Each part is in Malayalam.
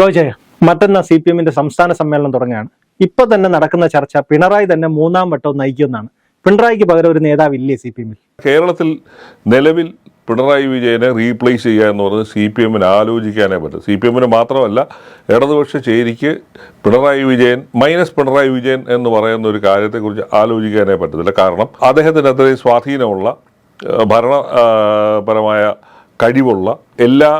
ചോദിച്ചേ മറ്റന്നാ സി പി എമ്മിന്റെ സംസ്ഥാന സമ്മേളനം തുടങ്ങുകയാണ്. ഇപ്പൊ തന്നെ നടക്കുന്ന ചർച്ച പിണറായി തന്നെ മൂന്നാം വട്ടം നയിക്കുമെന്നാണ്. പിണറായിക്ക് പകരം ഒരു നേതാവ് ഇല്ലേ സി പി എമ്മിൽ? കേരളത്തിൽ നിലവിൽ പിണറായി വിജയനെ റീപ്ലേസ് ചെയ്യുക എന്ന് പറഞ്ഞ് സി പി എമ്മിന് ആലോചിക്കാനേ പറ്റും സി പി എമ്മിന് മാത്രമല്ല ഇടതുപക്ഷ ചേരിക്ക് പിണറായി വിജയൻ മൈനസ് പിണറായി വിജയൻ എന്ന് പറയുന്ന ഒരു കാര്യത്തെക്കുറിച്ച് ആലോചിക്കാനേ പറ്റത്തില്ല. കാരണം അദ്ദേഹത്തിന് അത്രയും സ്വാധീനമുള്ള ഭരണപരമായ കഴിവുള്ള എല്ലാ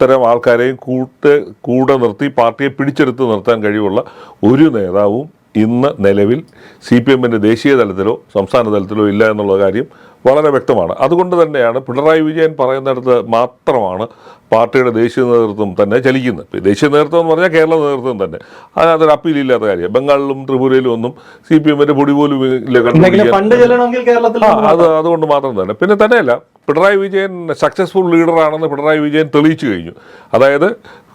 തരം ആൾക്കാരെയും കൂട്ട് കൂടെ നിർത്തി പാർട്ടിയെ പിടിച്ചെടുത്ത് നിർത്താൻ കഴിവുള്ള ഒരു നേതാവും ഇന്ന് നിലവിൽ സി പി എമ്മിന്റെ ദേശീയ തലത്തിലോ സംസ്ഥാന തലത്തിലോ ഇല്ല എന്നുള്ള കാര്യം വളരെ വ്യക്തമാണ്. അതുകൊണ്ട് തന്നെയാണ് പിണറായി വിജയൻ പറയുന്നിടത്ത് മാത്രമാണ് പാർട്ടിയുടെ ദേശീയ നേതൃത്വം തന്നെ ചലിക്കുന്നത്. ദേശീയ നേതൃത്വം എന്ന് പറഞ്ഞാൽ കേരള നേതൃത്വം തന്നെ. അതിനകത്തൊരു അപ്പീലില്ലാത്ത കാര്യം. ബംഗാളിലും ത്രിപുരയിലും ഒന്നും സി പി എമ്മിന്റെ പൊടി പോലും ഇല്ല കണ്ടുപിടിക്കാൻ. അത് അതുകൊണ്ട് മാത്രം തന്നെ. പിന്നെ തന്നെയല്ല പിണറായി വിജയൻ സക്സസ്ഫുൾ ലീഡറാണെന്ന് പിണറായി വിജയൻ തെളിയിച്ചു കഴിഞ്ഞു. അതായത്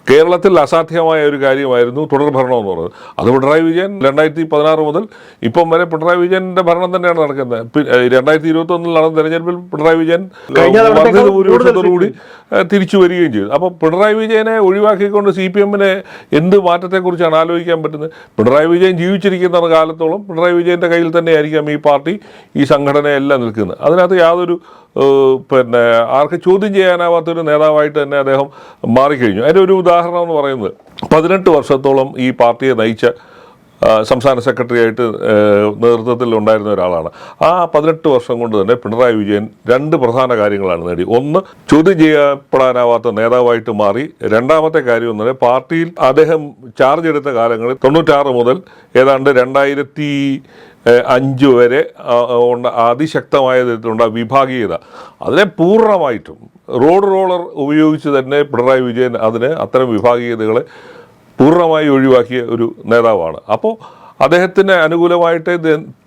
കേരളത്തിൽ അസാധ്യമായ ഒരു കാര്യമായിരുന്നു തുടർ ഭരണം എന്ന് പറയുന്നത് അത് പിണറായി വിജയൻ രണ്ടായിരത്തി പതിനാറ് മുതൽ ഇപ്പം വരെ പിണറായി വിജയന്റെ ഭരണം തന്നെയാണ് നടക്കുന്നത്. രണ്ടായിരത്തി ഇരുപത്തി ഒന്നിൽ നടന്ന തെരഞ്ഞെടുപ്പിൽ പിണറായി വിജയൻ ഭൂരിപക്ഷത്തോടുകൂടി തിരിച്ചു വരികയും ചെയ്തു. അപ്പോൾ പിണറായി വിജയനെ ഒഴിവാക്കിക്കൊണ്ട് സി പി എമ്മിനെ എന്ത് മാറ്റത്തെക്കുറിച്ചാണ് ആലോചിക്കാൻ പറ്റുന്നത്? പിണറായി വിജയൻ ജീവിച്ചിരിക്കുന്ന കാലത്തോളം പിണറായി വിജയന്റെ കയ്യിൽ തന്നെയായിരിക്കാം ഈ പാർട്ടി ഈ സംഘടനയെല്ലാം നിൽക്കുന്നത്. അതിനകത്ത് യാതൊരു പിന്നെ ആർക്ക് ചോദ്യം ചെയ്യാനാവാത്തൊരു നേതാവായിട്ട് തന്നെ അദ്ദേഹം മാറിക്കഴിഞ്ഞു. അതിന്റെ ഒരു ഉദാഹരണം എന്ന് പറയുന്നത് പതിനെട്ട് വർഷത്തോളം ഈ പാർട്ടിയെ നയിച്ച സംസ്ഥാന സെക്രട്ടറി ആയിട്ട് നേതൃത്വത്തിൽ ഉണ്ടായിരുന്ന ഒരാളാണ്. ആ പതിനെട്ട് വർഷം കൊണ്ട് തന്നെ പിണറായി വിജയൻ രണ്ട് പ്രധാന കാര്യങ്ങളാണ് നേടി. ഒന്ന് ചോദ്യം ചെയ്യപ്പെടാനാവാത്ത നേതാവായിട്ട് മാറി. രണ്ടാമത്തെ കാര്യം എന്ന് പറഞ്ഞാൽ പാർട്ടിയിൽ അദ്ദേഹം ചാർജ് എടുത്ത കാലങ്ങളിൽ തൊണ്ണൂറ്റാറ് മുതൽ ഏതാണ്ട് രണ്ടായിരത്തി അഞ്ച് വരെ ഉണ്ട അതിശക്തമായ തരത്തിലുള്ള വിഭാഗീയത. അതിനെ പൂർണമായിട്ടും റോഡ് റോളർ ഉപയോഗിച്ച് തന്നെ പിണറായി വിജയൻ അതിന് അത്തരം വിഭാഗീയതകളെ പൂർണമായി ഒഴിവാക്കിയ ഒരു നേതാവാണ്. അപ്പോൾ അദ്ദേഹത്തിന് അനുകൂലമായിട്ട്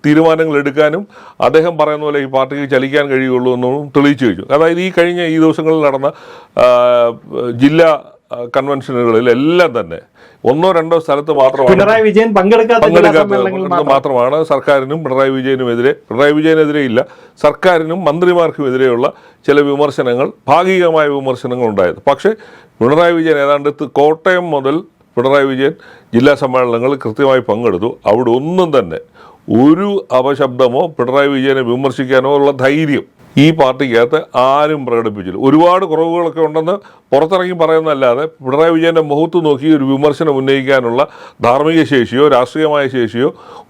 തീരുമാനങ്ങൾ എടുക്കാനും അദ്ദേഹം പറയുന്ന പോലെ ഈ പാർട്ടിക്ക് ചലിക്കാൻ കഴിയുള്ളൂ എന്നും തെളിയിച്ചു കഴിഞ്ഞു അതായത് ഈ കഴിഞ്ഞ ഈ ദിവസങ്ങളിൽ നടന്ന ജില്ലാ കൺവെൻഷനുകളിൽ എല്ലാം തന്നെ ഒന്നോ രണ്ടോ സ്ഥലത്ത് മാത്രമാണ് പിണറായി വിജയൻ പങ്കെടുക്കാത്ത മാത്രമാണ് സർക്കാരിനും പിണറായി വിജയനുമെതിരെ പിണറായി വിജയനെതിരെ ഇല്ല സർക്കാരിനും മന്ത്രിമാർക്കുമെതിരെയുള്ള ചില വിമർശനങ്ങൾ ഭാഗികമായ വിമർശനങ്ങൾ ഉണ്ടായത് പക്ഷേ പിണറായി വിജയൻ ഏതാണ്ട് കോട്ടയം മുതൽ പിണറായി വിജയൻ ജില്ലാ സമ്മേളനങ്ങളിൽ കൃത്യമായി പങ്കെടുത്തു. അവിടെ ഒന്നും തന്നെ ഒരു അപശബ്ദമോ പിണറായി വിജയനെ വിമർശിക്കാനോ ഉള്ള ധൈര്യം ഈ പാർട്ടിക്കകത്ത് ആരും പ്രകടിപ്പിച്ചില്ല. ഒരുപാട് കുറവുകളൊക്കെ ഉണ്ടെന്ന് പുറത്തിറങ്ങി പറയുന്നതല്ലാതെ പിണറായി വിജയന്റെ മുഖത്ത് നോക്കി ഒരു വിമർശനം ഉന്നയിക്കാനുള്ള ധാർമ്മിക ശേഷിയോ രാഷ്ട്രീയമായ ശേഷിയോ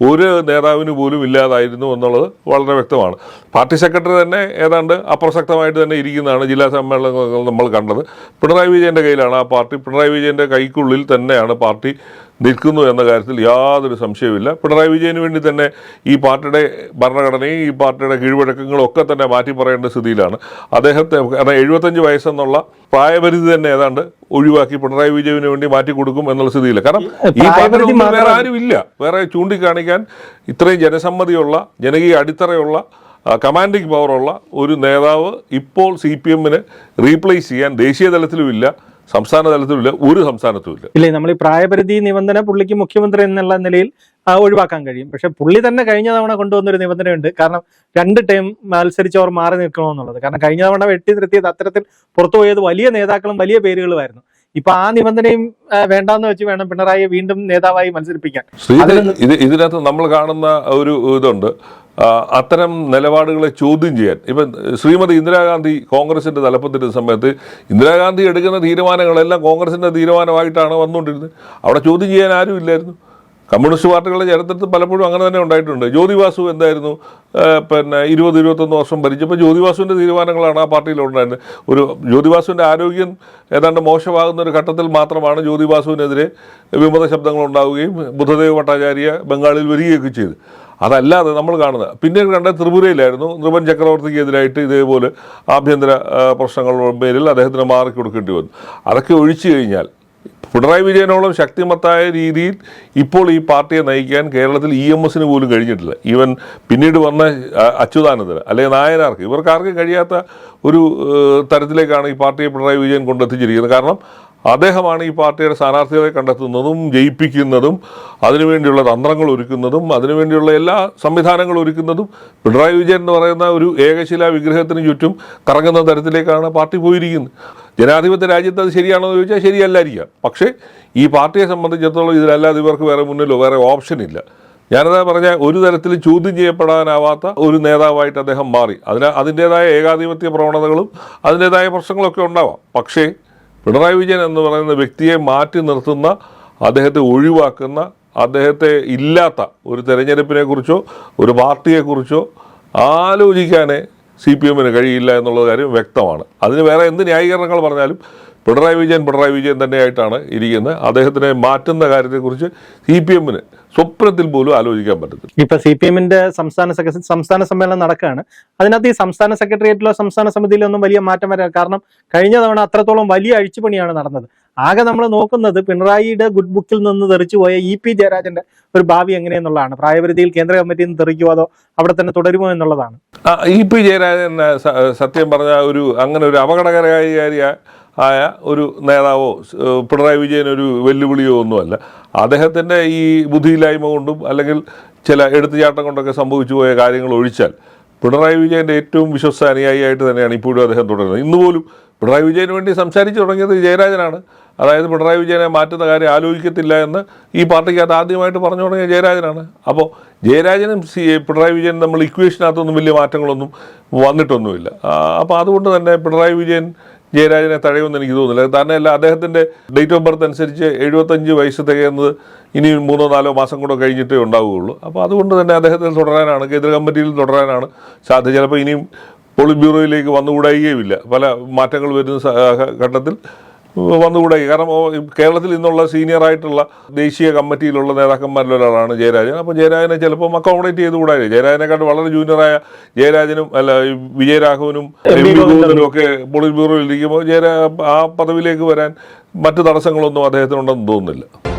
ഒരു നേതാവിന് പോലും ഇല്ലാതായിരുന്നു എന്നുള്ളത് വളരെ വ്യക്തമാണ്. പാർട്ടി സെക്രട്ടറി തന്നെ ഏതാണ്ട് അപ്രസക്തമായിട്ട് തന്നെ ഇരിക്കുന്നതാണ് ജില്ലാ സമ്മേളനങ്ങൾ നമ്മൾ കണ്ടത്. പിണറായി വിജയന്റെ കയ്യിലാണ് ആ പാർട്ടി. പിണറായി വിജയന്റെ കൈക്കുള്ളിൽ തന്നെയാണ് പാർട്ടി നിൽക്കുന്നു എന്ന കാര്യത്തിൽ യാതൊരു സംശയവുമില്ല. പിണറായി വിജയന് വേണ്ടി തന്നെ ഈ പാർട്ടിയുടെ ഭരണഘടനയും ഈ പാർട്ടിയുടെ കീഴ്വഴക്കങ്ങളും ഒക്കെ തന്നെ മാറ്റി പറയേണ്ട സ്ഥിതിയിലാണ്. അദ്ദേഹത്തെ കാരണം എഴുപത്തഞ്ച് വയസ്സെന്നുള്ള പ്രായപരിധി തന്നെ ഏതാണ്ട് ഒഴിവാക്കി പിണറായി വിജയന് വേണ്ടി മാറ്റി കൊടുക്കും എന്നുള്ള സ്ഥിതിയില്ല. കാരണം ഈ പാർട്ടിയിൽ വേറെ ഇല്ല വേറെ ചൂണ്ടിക്കാണിക്കാൻ ഇത്രയും ജനസമ്മതിയുള്ള ജനകീയ അടിത്തറയുള്ള കമാൻഡിങ് പവറുള്ള ഒരു നേതാവ് ഇപ്പോൾ സി പി എമ്മിന് റീപ്ലേസ് ചെയ്യാൻ ദേശീയ തലത്തിലും ഇല്ല സംസ്ഥാന തലത്തിലില്ല ഒരു സംസ്ഥാനത്തും ഇല്ല ഇല്ലേ നമ്മൾ ഈ പ്രായപരിധി നിബന്ധന പുള്ളിക്ക് മുഖ്യമന്ത്രി എന്നുള്ള നിലയിൽ ഒഴിവാക്കാൻ കഴിയും. പക്ഷെ പുള്ളി തന്നെ കഴിഞ്ഞ തവണ കൊണ്ടുവന്നൊരു നിബന്ധനയുണ്ട്. കാരണം രണ്ട് ടൈം മത്സരിച്ചവർ മാറി നിൽക്കണമെന്നുള്ളത്. കാരണം കഴിഞ്ഞ തവണ വെട്ടി നിർത്തിയത് അത്തരത്തിൽ പുറത്തുപോയത് വലിയ നേതാക്കളും വലിയ പേരുകളുമായിരുന്നു. ഇപ്പൊ ആ നിബന്ധനയും വേണ്ടാന്ന് വെച്ച് വേണം പിണറായിയെ വീണ്ടും നേതാവായി മത്സരിപ്പിക്കാൻ. ഇതിനകത്ത് നമ്മൾ കാണുന്ന ഒരു ഇതുണ്ട്. അത്തരം നിലപാടുകളെ ചോദ്യം ചെയ്യാൻ. ഇപ്പം ശ്രീമതി ഇന്ദിരാഗാന്ധി കോൺഗ്രസിന്റെ തലപ്പത്തിരുന്ന സമയത്ത് ഇന്ദിരാഗാന്ധി എടുക്കുന്ന തീരുമാനങ്ങളെല്ലാം കോൺഗ്രസിന്റെ തീരുമാനമായിട്ടാണ് വന്നുകൊണ്ടിരുന്നത്. അവിടെ ചോദ്യം ചെയ്യാൻ ആരും ഇല്ലായിരുന്നു. കമ്മ്യൂണിസ്റ്റ് പാർട്ടികളുടെ ചരിത്രത്തിൽ പലപ്പോഴും അങ്ങനെ തന്നെ ഉണ്ടായിട്ടുണ്ട്. ജ്യോതിവാസു എന്തായിരുന്നു? പിന്നെ ഇരുപത് ഇരുപത്തൊന്ന് വർഷം ഭരിച്ചപ്പോൾ ജ്യോതിവാസുവിന്റെ തീരുമാനങ്ങളാണ് ആ പാർട്ടിയിലുണ്ടായിരുന്നത് ഒരു ജ്യോതിവാസുവിന്റെ ആരോഗ്യം ഏതാണ്ട് മോശമാകുന്ന ഒരു ഘട്ടത്തിൽ മാത്രമാണ് ജ്യോതിവാസുവിനെതിരെ വിമത ശബ്ദങ്ങൾ ഉണ്ടാവുകയും ബുദ്ധദേവ് ഭട്ടാചാര്യ ബംഗാളിൽ വരികയൊക്കെ ചെയ്തു. അതല്ലാതെ നമ്മൾ കാണുന്നത് പിന്നെ കണ്ട ത്രിപുരയിലായിരുന്നു. നൃപൻ ചക്രവർത്തിക്കെതിരായിട്ട് ഇതേപോലെ ആഭ്യന്തര പ്രശ്നങ്ങളുടെ പേരിൽ അദ്ദേഹത്തിന് മാറിക്കൊടുക്കേണ്ടി വന്നു. അതൊക്കെ ഒഴിച്ചു കഴിഞ്ഞാൽ പിണറായി വിജയനോളം ശക്തിമത്തായ രീതിയിൽ ഇപ്പോൾ ഈ പാർട്ടിയെ നയിക്കാൻ കേരളത്തിൽ ഇ എം എസിന് പോലും കഴിഞ്ഞിട്ടില്ല. ഈവൻ പിന്നീട് വന്ന അച്യുതാനന്ദന് അല്ലെങ്കിൽ നായനാർക്ക് ഇവർക്കാർക്കും കഴിയാത്ത ഒരു തരത്തിലേക്കാണ് ഈ പാർട്ടിയെ പിണറായി വിജയൻ കൊണ്ടെത്തിച്ചിരിക്കുന്നത്. കാരണം അദ്ദേഹമാണ് ഈ പാർട്ടിയുടെ സ്ഥാനാർത്ഥികളെ കണ്ടെത്തുന്നതും ജയിപ്പിക്കുന്നതും അതിനുവേണ്ടിയുള്ള തന്ത്രങ്ങൾ ഒരുക്കുന്നതും അതിനുവേണ്ടിയുള്ള എല്ലാ സംവിധാനങ്ങളും ഒരുക്കുന്നതും പിണറായി വിജയൻ എന്ന് പറയുന്ന ഒരു ഏകശിലാ വിഗ്രഹത്തിന് ചുറ്റും കറങ്ങുന്ന തരത്തിലേക്കാണ് പാർട്ടി പോയിരിക്കുന്നത്. ജനാധിപത്യ രാജ്യത്ത് അത് ശരിയാണോ എന്ന് ചോദിച്ചാൽ ശരിയല്ലായിരിക്കാം. പക്ഷേ ഈ പാർട്ടിയെ സംബന്ധിച്ചിടത്തോളം ഇതിലല്ലാതെ ഇവർക്ക് വേറെ മുന്നിലോ വേറെ ഓപ്ഷൻ ഇല്ല. ഞാനതാ പറഞ്ഞ ഒരു തരത്തിൽ ചോദ്യം ചെയ്യപ്പെടാനാവാത്ത ഒരു നേതാവായിട്ട് അദ്ദേഹം മാറി. അതിന് അതിന്റേതായ ഏകാധിപത്യ പ്രവണതകളും അതിന്റേതായ പ്രശ്നങ്ങളൊക്കെ ഉണ്ടാവാം. പക്ഷേ പിണറായി വിജയൻ എന്ന് പറയുന്ന വ്യക്തിയെ മാറ്റി നിർത്തുന്ന അദ്ദേഹത്തെ ഒഴിവാക്കുന്ന അദ്ദേഹത്തെ ഇല്ലാത്ത ഒരു തെരഞ്ഞെടുപ്പിനെക്കുറിച്ചോ ഒരു പാർട്ടിയെക്കുറിച്ചോ ആലോചിക്കാനേ സി പി എമ്മിന് കഴിയില്ല എന്നുള്ള കാര്യം വ്യക്തമാണ്. അതിന് വേറെ എന്ത് ന്യായീകരണങ്ങൾ പറഞ്ഞാലും പിണറായി വിജയൻ പിണറായി വിജയൻ തന്നെയായിട്ടാണ് ഇരിക്കുന്നത്. അദ്ദേഹത്തിനെ മാറ്റുന്ന കാര്യത്തെക്കുറിച്ച് സി പി എമ്മിന് സ്വപ്നത്തിൽ പോലും ആലോചിക്കാൻ പറ്റത്തില്ല. ഇപ്പൊ സി പി എമ്മിന്റെ സംസ്ഥാന സെക്രട്ടറി സംസ്ഥാന സമ്മേളനം നടക്കുകയാണ്. അതിനകത്ത് ഈ സംസ്ഥാന സെക്രട്ടേറിയറ്റിലോ സംസ്ഥാന സമിതിയിലോ ഒന്നും വലിയ മാറ്റം വരാൻ കാരണം കഴിഞ്ഞ തവണ അത്രത്തോളം വലിയ അഴിച്ചുപണിയാണ് നടന്നത്. ആകെ നമ്മൾ നോക്കുന്നത് പിണറായിയുടെ ഗുഡ് ബുക്കിൽ നിന്ന് തെറിച്ചു പോയ ഇ പി ജയരാജന്റെ ഒരു ഭാവി എങ്ങനെയെന്നുള്ളതാണ്. പ്രായപരിധിയിൽ കേന്ദ്ര കമ്മിറ്റിയിൽ നിന്ന് തെറിക്കുമോ അതോ അവിടെ തന്നെ തുടരുമോ എന്നുള്ളതാണ്. ഇ പി ജയരാജൻ സത്യം പറഞ്ഞ ഒരു അങ്ങനെ ഒരു അപകടകരകാരിയായ ആയ ഒരു നേതാവോ പിണറായി വിജയൻ ഒരു വെല്ലുവിളിയോ ഒന്നുമല്ല. അദ്ദേഹത്തിന്റെ ഈ ബുദ്ധിയില്ലായ്മ കൊണ്ടും അല്ലെങ്കിൽ ചില എടുത്തുചാട്ടം കൊണ്ടൊക്കെ സംഭവിച്ചു പോയ കാര്യങ്ങൾ ഒഴിച്ചാൽ പിണറായി വിജയന്റെ ഏറ്റവും വിശ്വസ്ത അനുയായിയായിട്ട് തന്നെയാണ് ഇപ്പോഴും അദ്ദേഹം തുടരുന്നത്. ഇന്നുപോലും പിണറായി വിജയന് വേണ്ടി സംസാരിച്ചു തുടങ്ങിയത് ജയരാജനാണ്. അതായത് പിണറായി വിജയനെ മാറ്റുന്ന കാര്യം ആലോചിക്കത്തില്ല എന്ന് ഈ പാർട്ടിക്കകത്ത് ആദ്യമായിട്ട് പറഞ്ഞു തുടങ്ങിയ ജയരാജനാണ്. അപ്പോൾ ജയരാജനും സി പിണറായി വിജയൻ നമ്മൾ ഇക്വേഷനകത്തൊന്നും വലിയ മാറ്റങ്ങളൊന്നും വന്നിട്ടൊന്നുമില്ല. അപ്പോൾ അതുകൊണ്ട് തന്നെ പിണറായി വിജയൻ ജയരാജനെ തഴയുമെന്ന് എനിക്ക് തോന്നുന്നില്ല. തന്നെയല്ല അദ്ദേഹത്തിന്റെ ഡേറ്റ് ഓഫ് ബർത്ത് അനുസരിച്ച് എഴുപത്തഞ്ച് വയസ്സ് തികയുന്നത് ഇനി മൂന്നോ നാലോ മാസം കൂടെ കഴിഞ്ഞിട്ടേ ഉണ്ടാവുകയുള്ളൂ. അപ്പോൾ അതുകൊണ്ട് തന്നെ അദ്ദേഹത്തിന് തുടരാനാണ് കേന്ദ്ര കമ്മിറ്റിയിൽ തുടരാനാണ് സാധ്യത. ചിലപ്പോൾ ഇനിയും പോളിറ്റ് ബ്യൂറോയിലേക്ക് വന്നുകൂടായികയുമില്ല. പല മാറ്റങ്ങൾ വരുന്ന ഘട്ടത്തിൽ വന്നുകൂടായി കാരണം കേരളത്തിൽ ഇന്നുള്ള സീനിയർ ആയിട്ടുള്ള ദേശീയ കമ്മിറ്റിയിലുള്ള നേതാക്കന്മാരിൽ ഒരാളാണ് ജയരാജൻ. അപ്പോൾ ജയരാജനെ ചിലപ്പോൾ അക്കോമഡേറ്റ് ചെയ്ത് കൂടായി ജയരാജനെക്കാട്ട് വളരെ ജൂനിയറായ ജയരാജനും അല്ല വിജയരാഘവനും എം വി ഗോവിന്ദനും. ഒക്കെ പോളിറ്റ് ബ്യൂറോയിൽ ഇരിക്കുമ്പോൾ ജയരാ ആ പദവിയിലേക്ക് വരാൻ മറ്റു തടസ്സങ്ങളൊന്നും അദ്ദേഹത്തിനുണ്ടെന്ന് തോന്നുന്നില്ല.